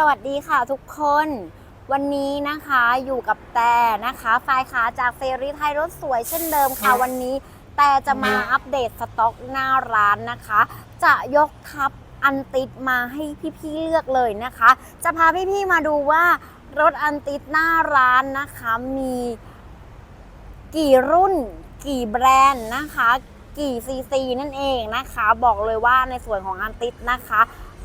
สวัสดีค่ะทุกคน วันนี้นะคะอยู่กับแต่นะคะฝ่ายขาจากเฟรีไทยรถสวยเช่นเดิมค่ะวันนี้ แต่จะมาอัปเดตสต็อกหน้าร้านนะคะ จะยกทับอันติดมาให้พี่ๆเลือกเลยนะคะ จะพาพี่ๆมาดูว่ารถอันติดหน้าร้านนะคะมีกี่รุ่น กี่แบรนด์นะคะ กี่ซีซีนั่นเองนะคะ บอกเลยว่าในส่วนของอันติดนะคะ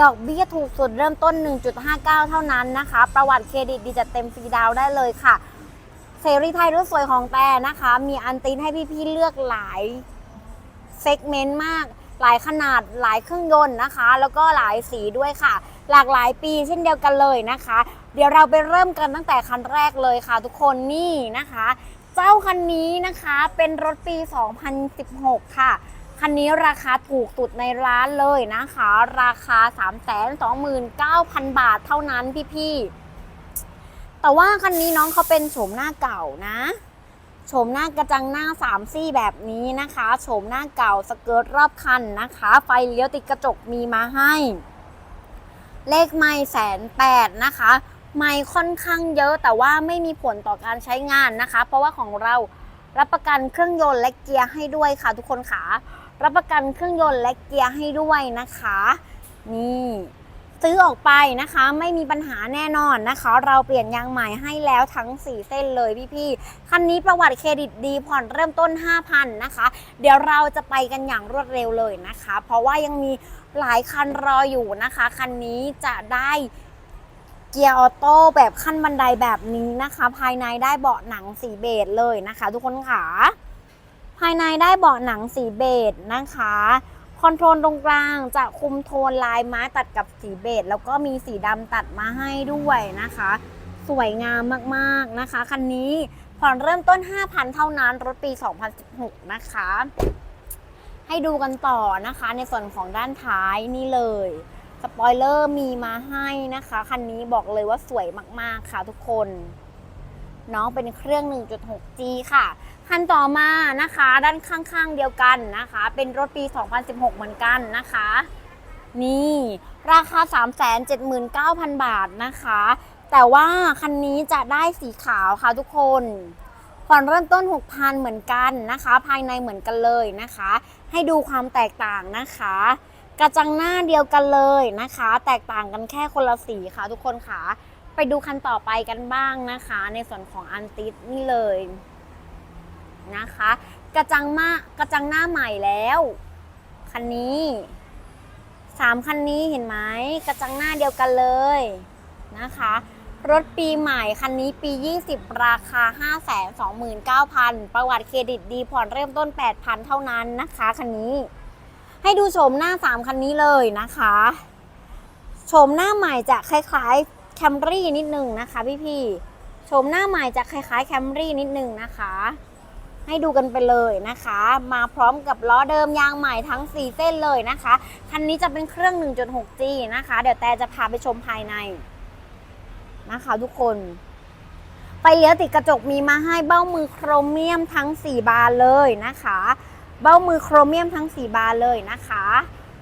ดอกเบี้ยถูกสุดเริ่มต้น 1.59 เท่านั้นนะคะ ประวัติเครดิตดีจัดเต็มฟรีดาวน์ได้เลยค่ะเสรีไทยรุ่นสวยของแต่นะคะ มีอันตินให้พี่ๆเลือกหลายเซกเมนต์มาก หลายขนาดหลายเครื่องยนต์นะคะ แล้วก็หลายสีด้วยค่ะ หลากหลายปีเช่นเดียวกันเลยนะคะ เดี๋ยวเราไปเริ่มกันตั้งแต่คันแรกเลยค่ะ ทุกคนนี่นะคะ เจ้าคันนี้นะคะเป็นรถปี 2016 ค่ะ คันนี้ราคาถูกสุดในร้านเลยนะคะ ราคา 329,000 บาทเท่านั้นพี่ๆ แต่ว่าคันนี้น้องเขาเป็นโฉมหน้าเก่านะโฉมหน้ากระจังหน้าสามซี่แบบนี้นะคะโฉมหน้าเก่าสเกิร์ตรอบคันนะคะ ไฟเลี้ยวติดกระจกมีมาให้ เลขไม่แสนแปดนะคะ ไม่ค่อนข้างเยอะแต่ว่าไม่มีผลต่อการใช้งานนะคะ เพราะว่าของเรารับประกันเครื่องยนต์และเกียร์ให้ด้วยค่ะทุกคนค่ะ รับประกันเครื่องยนต์และเกียร์ให้ด้วยนะคะ นี่ซื้อออกไปนะคะไม่มีปัญหาแน่นอนนะคะ เราเปลี่ยนยางใหม่ให้แล้วทั้ง 4 เส้นเลยพี่ๆคันนี้ประวัติเครดิตดีผ่อนเริ่มต้น 5,000นะคะ เดี๋ยวเราจะไปกันอย่างรวดเร็วเลยนะคะ เพราะว่ายังมีหลายคันรออยู่นะคะ คันนี้จะได้เกียร์ออโต้แบบขั้นบันไดแบบนี้นะคะ ภายในได้เบาะหนังสีเบจเลยนะคะ ทุกคนค่ะ ภายในได้เบาะหนังสีเบจนะคะคอนโทรลตรงกลางจะคุมโทนลายไม้ตัดกับสีเบจแล้วก็มีสีดำตัดมาให้ด้วยนะคะ สวยงามมากๆนะคะคันนี้ผ่อนเริ่มต้น 5,000 เท่านั้น รถปี 2016 นะคะ ให้ดูกันต่อนะคะ ในส่วนของด้านท้ายนี่เลยสปอยเลอร์มีมาให้นะคะ คันนี้บอกเลยว่าสวยมากๆค่ะทุกคน น้องเป็นเครื่อง 1.6G ค่ะ คันต่อมานะคะ ด้านข้างๆเดียวกันนะคะ เป็นรถปี 2016 เหมือนกันนะคะ นี่ราคา 379,000 บาทนะคะ แต่ว่าคันนี้จะได้สีขาวค่ะทุกคนผ่อนเริ่มต้น 6,000 เหมือนกันนะคะ ภายในเหมือนกันเลยนะคะ ให้ดูความแตกต่างนะคะ กระจังหน้าเดียวกันเลยนะคะ แตกต่างกันแค่คนละสีค่ะทุกคนค่ะ ไปดูคันต่อไปกันบ้างนะคะ ในส่วนของอันติสนี่เลย นะคะ กระจังมากระจังหน้าใหม่แล้วคันนี้สามคันนี้เห็นไหมกระจังหน้าเดียวกันเลยนะคะ รถปีใหม่คันนี้ปี 20 ราคา 529,000 ประวัติเครดิตดีผ่อนเริ่มต้น 8,000 เท่านั้นนะคะคันนี้ ให้ดูโฉมหน้า 3 คันนี้เลยนะคะโฉมหน้าใหม่จะคล้ายๆแคมรี่นิดนึงนะคะพี่ๆโฉมหน้าใหม่จะคล้ายๆแคมรี่นิดนึงนะคะ ให้ดูกันไปเลยนะคะ มาพร้อมกับล้อเดิมยางใหม่ทั้ง 4 เส้นเลยนะคะ คันนี้จะเป็นเครื่อง 1.6G นะคะ เดี๋ยวแต่จะพาไปชมภายในนะคะทุกคนไฟเลี้ยวติดกระจกมีมาให้เบ้ามือโครเมียมทั้ง 4 บานเลยนะคะ เบ้ามือโครเมียมทั้ง 4 บานเลยนะคะ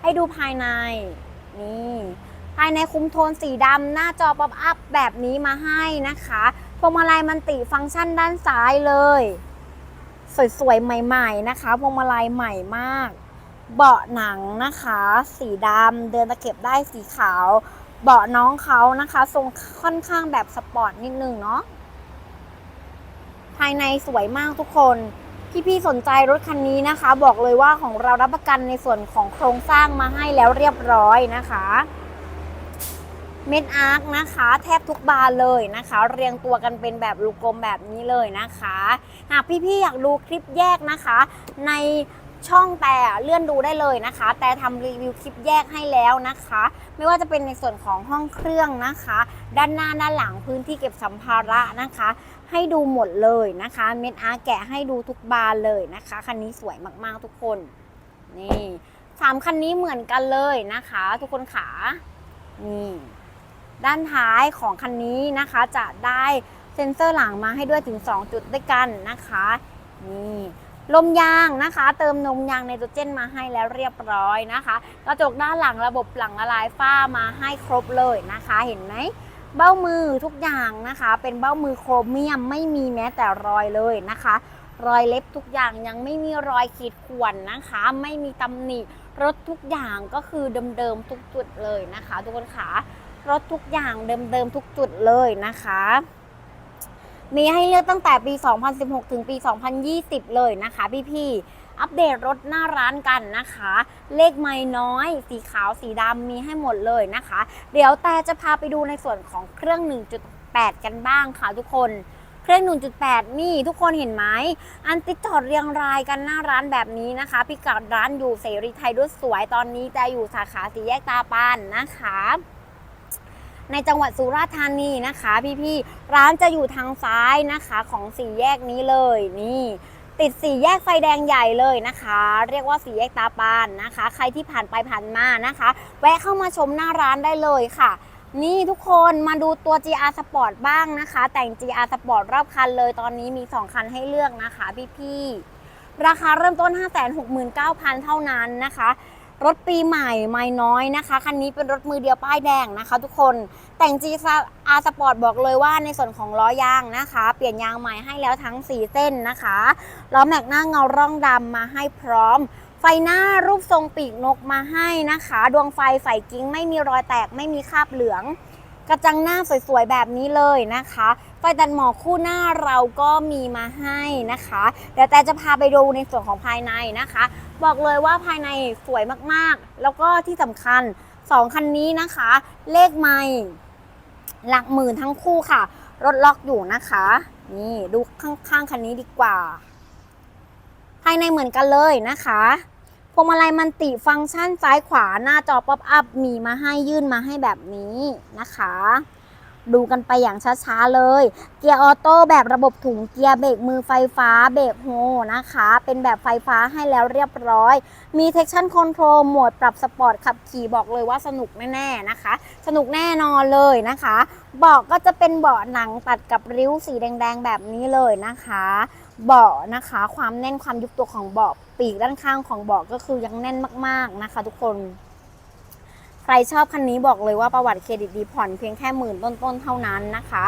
ให้ดูภายในนี่ภายในคุมโทนสีดำหน้าจอป๊อปอัพแบบนี้มาให้นะคะพวงมาลัยมันติฟังก์ชันด้านซ้ายเลย สวยๆ ใหม่ๆนะคะพวงมาลัยใหม่มาก เบาะหนังนะคะ สีดำเดินตะเข็บได้สีขาว เบาะน้องเขานะคะ ทรงค่อนข้างแบบสปอร์ตนิดนึงเนาะภายในสวยมากทุกคนพี่ๆสนใจรถคันนี้นะคะ บอกเลยว่าของเรารับประกันในส่วนของโครงสร้างมาให้แล้วเรียบร้อยนะคะ เม็ดอาร์คนะคะ แทบทุกบานเลยนะคะ เรียงตัวกันเป็นแบบลูกกลมแบบนี้เลยนะคะ หากพี่ๆอยากดูคลิปแยกนะคะ ในช่องแต่เลื่อนดูได้เลยนะคะ แต่ทำรีวิวคลิปแยกให้แล้วนะคะ ไม่ว่าจะเป็นในส่วนของห้องเครื่องนะคะ ด้านหน้าด้านหลังพื้นที่เก็บสัมภาระนะคะ ให้ดูหมดเลยนะคะ เม็ดอาร์แกะให้ดูทุกบานเลยนะคะคันนี้สวยมากๆทุกคนนี่สามคันนี้เหมือนกันเลยนะคะ ทุกคนขานี่ ด้านท้ายของคันนี้นะคะ จะได้เซ็นเซอร์หลังมาให้ด้วยถึง 2 จุดด้วยกันนะคะนี่ลมยางนะคะ เติมนมยางไนโตรเจนมาให้แล้วเรียบร้อยนะคะกระจกด้านหลังระบบหลังละลายฝ้ามาให้ครบเลยนะคะ เห็นไหมเบ้ามือทุกอย่างนะคะ เป็นเบ้ามือโครเมียมไม่มีแม้แต่รอยเลยนะคะ รอยเล็บทุกอย่างยังไม่มีรอยขีดข่วนนะคะ ไม่มีตำหนิรถทุกอย่างก็คือเดิมๆทุกจุดเลยนะคะ ทุกคนขา รถทุกอย่างเดิมๆทุกจุดเลยนะคะ มีให้เลือกตั้งแต่ปี 2016 ถึงปี 2020 เลยนะคะพี่ๆ อัปเดตรถหน้าร้านกันนะคะ เลขไม่น้อย สีขาวสีดำมีให้หมดเลยนะคะ เดี๋ยวแต่จะพาไปดูในส่วนของเครื่อง 1.8 กันบ้างค่ะทุกคนเครื่อง 1.8 นี่ทุกคนเห็นไหม อันติดจอดเรียงรายกันหน้าร้านแบบนี้นะคะ พิกัดร้านอยู่เสรีไทยรถสวยตอนนี้จะอยู่สาขาสีแยกตาปานนะคะ ในจังหวัดสุราษฎร์ธานีนะคะ พี่ๆร้านจะอยู่ทางซ้ายนะคะของสี่แยกนี้เลยนี่ติดสี่แยกไฟแดงใหญ่เลยนะคะ เรียกว่าสี่แยกตาปานนะคะ ใครที่ผ่านไปผ่านมานะคะ แวะเข้ามาชมหน้าร้านได้เลยค่ะ นี่ทุกคนมาดูตัว GR Sport บ้างนะคะ แต่ง GR Sport รอบคันเลยตอนนี้มี 2 คันให้เลือกนะคะพี่ๆราคาเริ่มต้น 569,000 เท่านั้นนะคะ รถปีใหม่ไม่น้อยนะคะ คันนี้เป็นรถมือเดียวป้ายแดงนะคะ ทุกคนแต่ง GR Sport บอกเลยว่าในส่วนของล้อยางนะคะ เปลี่ยนยางใหม่ให้แล้วทั้ง 4 เส้นนะคะล้อแม็กหน้าเงาร่องดำมาให้พร้อม ไฟหน้ารูปทรงปีกนกมาให้นะคะ ดวงไฟใส่กิ้งไม่มีรอยแตกไม่มีคราบเหลือง กระจังหน้าสวยๆแบบนี้เลยนะคะไฟตัดหมอกคู่หน้าเราก็มีมาให้นะคะเดี๋ยวแต่จะพาไปดูในส่วนของภายในนะคะ บอกเลยว่าภายในสวยมากๆ แล้วก็ที่สำคัญ 2 คันนี้นะคะ เลขไม่หลักหมื่นทั้งคู่ค่ะ รถล็อกอยู่นะคะ นี่ดูข้างๆคันนี้ดีกว่า ภายในเหมือนกันเลยนะคะ พวงมาลัยมันติฟังก์ชันซ้ายขวาหน้าจอป๊อปอัพมีมาให้ยื่นมาให้แบบนี้นะคะ ดูกันไปอย่างช้าๆเลย เกียร์ออโต้แบบระบบถุงเกียร์เบรกมือไฟฟ้าเบรกโฮนะคะ เป็นแบบไฟฟ้าให้แล้วเรียบร้อย มี traction control โหมดปรับสปอร์ตขับขี่บอกเลยว่าสนุกแน่ๆนะคะ สนุกแน่นอนเลยนะคะ เบาะก็จะเป็นเบาะหนังตัดกับริ้วสีแดงๆแบบนี้เลยนะคะ เบาะนะคะ ความแน่นความยุบตัวของเบาะปีกด้านข้างของเบาะก็คือยังแน่นมากๆนะคะ ทุกคน ใครชอบคันนี้บอกเลยว่าประวัติเครดิตดีผ่อนเพียงแค่หมื่นต้นๆเท่านั้นนะคะ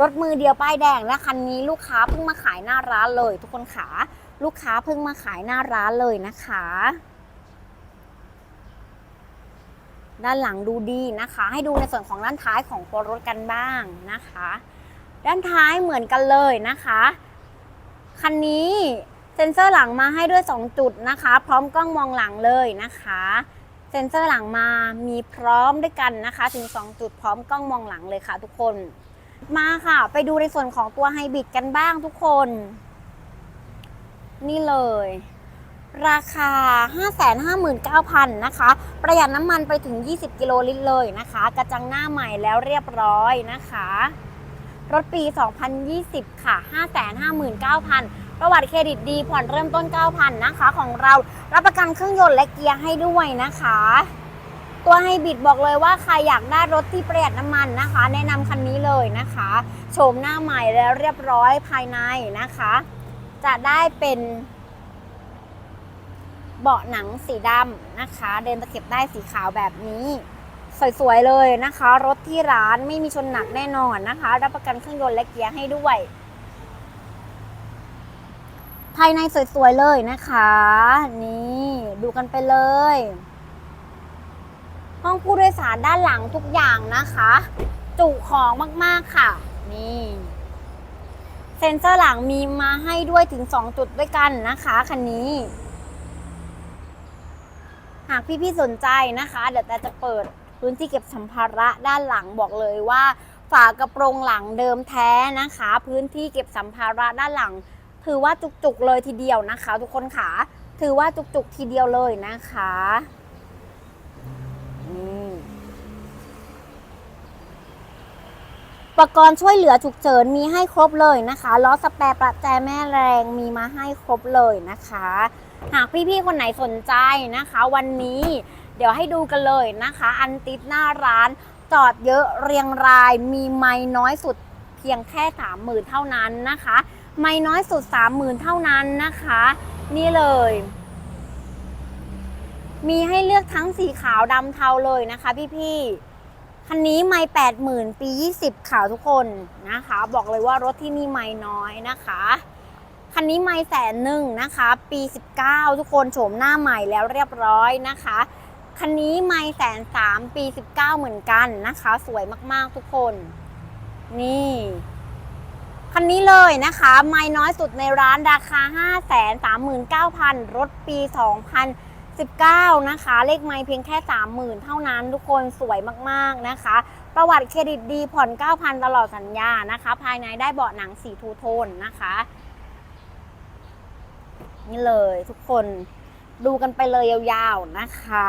รถมือเดียวป้ายแดงและคันนี้ลูกค้าเพิ่งมาขายหน้าร้านเลย ทุกคนขาลูกค้าเพิ่งมาขายหน้าร้านเลยนะคะ ด้านหลังดูดีนะคะ ให้ดูในส่วนของด้านท้ายของตัวรถกันบ้างนะคะ ด้านท้ายเหมือนกันเลยนะคะ คันนี้เซ็นเซอร์หลังมาให้ด้วย 2 จุดนะคะ พร้อมกล้องมองหลังเลยนะคะ เซ็นเซอร์หลังมามีพร้อมด้วยกันนะคะถึง 2 จุดพร้อมกล้องมองหลังเลยค่ะ ทุกคนมาค่ะ ไปดูในส่วนของตัวไฮบริดกันบ้างทุกคน นี่เลย ราคา 559,000 นะคะ ประหยัดน้ำมันไปถึง 20 กิโลลิตรเลยนะคะ กระจังหน้าใหม่แล้วเรียบร้อยนะคะ รถปี 2020 ค่ะ 559,000 ประวัติเครดิตดีผ่อนเริ่มต้น 9,000 นะคะ ของเรารับประกันเครื่องยนต์และเกียร์ให้ด้วยนะคะ ตัวไฮบริดบอกเลยว่าใครอยากได้รถที่ประหยัดน้ำมันนะคะ แนะนำคันนี้เลยนะคะ โฉมหน้าใหม่แล้วเรียบร้อยภายในนะคะ จะได้เป็นเบาะหนังสีดำนะคะ เดินตะเข็บได้สีขาวแบบนี้ สวยๆเลยนะคะ รถที่ร้านไม่มีชนหนักแน่นอนนะคะ รับประกันเครื่องยนต์และเกียร์ให้ด้วย ภายในสวยๆเลยนะคะ นี่ดูกันไปเลย ห้องผู้โดยสารด้านหลังทุกอย่างนะคะ จุของมากๆค่ะ นี่เซ็นเซอร์หลังมีมาให้ด้วยถึง 2 จุดด้วยกันนะคะคันนี้ หากพี่ๆสนใจนะคะ เดี๋ยวแต่จะเปิด พื้นที่เก็บสัมภาระด้านหลังบอกเลยว่า ฝากระโปรงหลังเดิมแท้นะคะ พื้นที่เก็บสัมภาระด้านหลัง ถือว่าจุกๆเลยทีเดียวนะคะ ทุกคนค่ะถือว่าจุกๆทีเดียวเลยนะคะอืมอุปกรณ์ช่วยเหลือฉุกเฉินมีให้ครบเลยนะคะล้อสแปรประแจแม่แรงมีมาให้ครบเลยนะคะ หากพี่ๆคนไหนสนใจนะคะ วันนี้ เดี๋ยวให้ดูกันเลยนะคะ อันติดหน้าร้านจอดเยอะเรียงรายมีไม่น้อยสุดเพียงแค่30,000เท่านั้นนะคะ ไม่น้อยสุด30,000เท่านั้นนะคะ นี่เลย มีให้เลือกทั้งสีขาวดำเทาเลยนะคะ พี่ๆคันนี้ไม่แปดหมื่นปียี่สิบค่ะทุกคนนะคะ บอกเลยว่ารถที่นี่ไม่น้อยนะคะคันนี้ไม่แสนหนึ่งนะคะ ปี 19 ทุกคนโฉมหน้าใหม่แล้วเรียบร้อยนะคะ คันนี้ไม่แสนสามปี19เหมือนกันนะคะ สวยมากๆทุกคน นี่คันนี้เลยนะคะ ไม่น้อยสุดในร้านราคา 5 3 9 0 0 0 รถปี 2019 นะคะ เลขไม่เพียงแค่ 30,000 เท่านั้นทุกคนสวยมากๆนะคะ ประวัติเครดิตดีผ่อน 9,000 ตลอดสัญญานะคะ ภายในได้เบาะหนังสีทูโทนนะคะ นี่เลยทุกคนดูกันไปเลยยาวๆนะคะ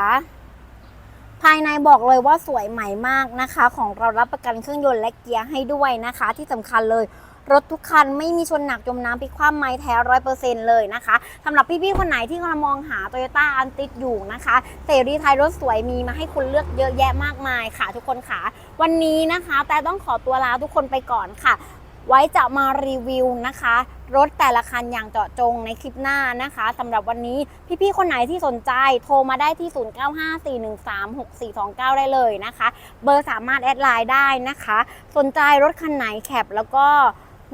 ภายในบอกเลยว่าสวยใหม่มากนะคะ ของเรารับประกันเครื่องยนต์และเกียร์ให้ด้วยนะคะ ที่สำคัญเลยรถทุกคันไม่มีชนหนักจมน้ำพลิกคว่ำไม้แท้ร้อยเปอร์เซ็นต์เลยนะคะสำหรับพี่ๆคนไหนที่กำลังมองหา Toyota a n t i อยู่นะคะเสรีไทยรถสวยมีมาให้คุณเลือกเยอะแยะมากมายค่ะ ทุกคนค่ะ วันนี้นะคะ แต่ต้องขอตัวลาทุกคนไปก่อนค่ะ ไว้จะมารีวิวนะคะ รถแต่ละคันอย่างเจาะจงในคลิปหน้านะคะสำหรับวันนี้พี่ๆคนไหนที่สนใจโทรมาได้ที่ 0954136429 ได้เลยนะคะ เบอร์สามารถแอดไลน์ได้นะคะ สนใจรถคันไหนแคปแล้วก็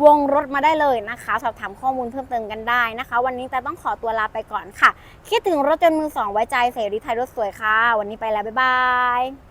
วงรถมาได้เลยนะคะ สอบถามข้อมูลเพิ่มเติมกันได้นะคะ วันนี้แต่ต้องขอตัวลาไปก่อนค่ะ คิดถึงรถจนมือสองไว้ใจเสรีไทยรถสวยค่ะ วันนี้ไปแล้ว บ๊ายบาย